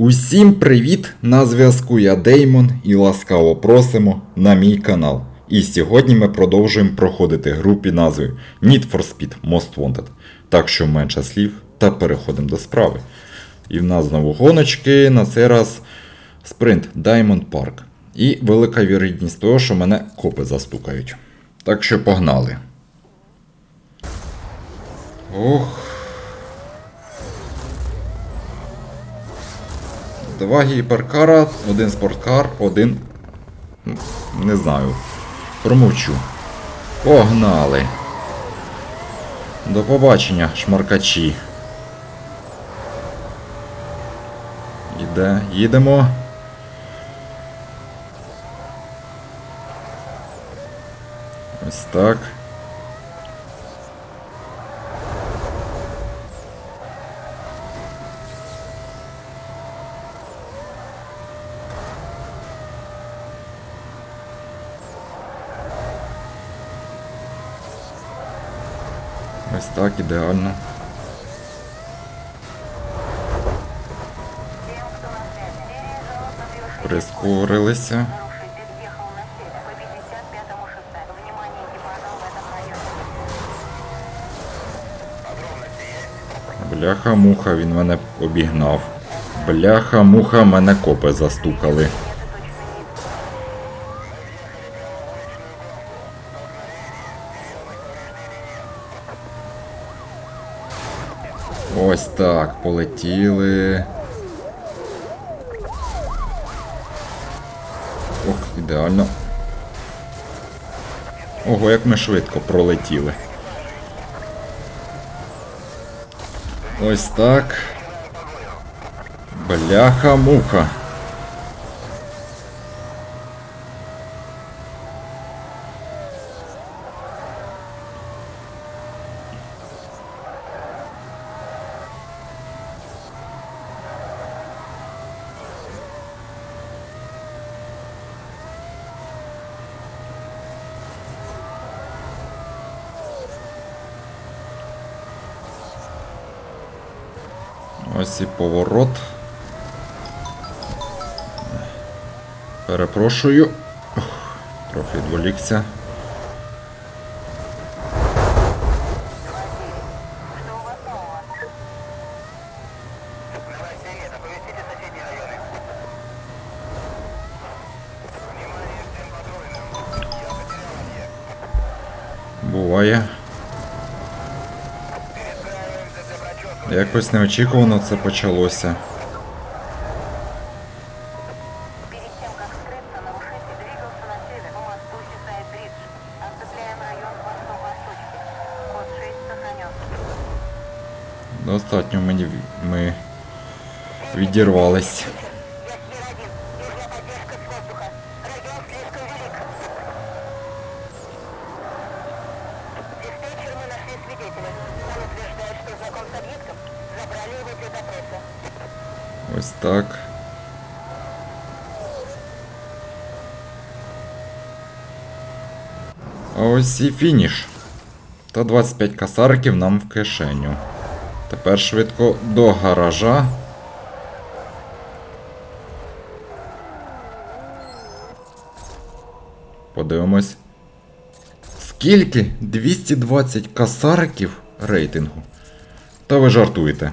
Усім привіт! На зв'язку я Деймон і ласкаво просимо на мій канал. І сьогодні ми продовжуємо проходити гру під назвою Need for Speed Most Wanted. Так що менше слів та переходимо до справи. І в нас знову гоночки, на цей раз спринт Diamond Park. І велика вірогідність того, що мене копи застукають. Так що погнали. Ох. Два гіперкара, один спорткар, один. Не знаю. Промовчу. Погнали. До побачення, шмаркачі. Іде, їдемо. Ось так. Ось так, ідеально. Прискорилися. Нарушитель въехал на север по 55-му шоссе. Внимание экипажа в этом районе. Бляха-муха, він мене обігнав. Бляха-муха, мене копи застукали. Ось так, полетіли. Ох, ідеально. Ого, як ми швидко пролетіли. Ось так. Бляха-муха. Ось і поворот. Перепрошую. Трохи відволікся. Буває. Восток-восточный. Код 6 сохранен. Достатньо мені ми відірвались. Ось так. А ось і фініш. Та 25 касариків нам в кишеню. Тепер швидко до гаража. Подивимось. Скільки? 220 касариків рейтингу. Та ви жартуєте.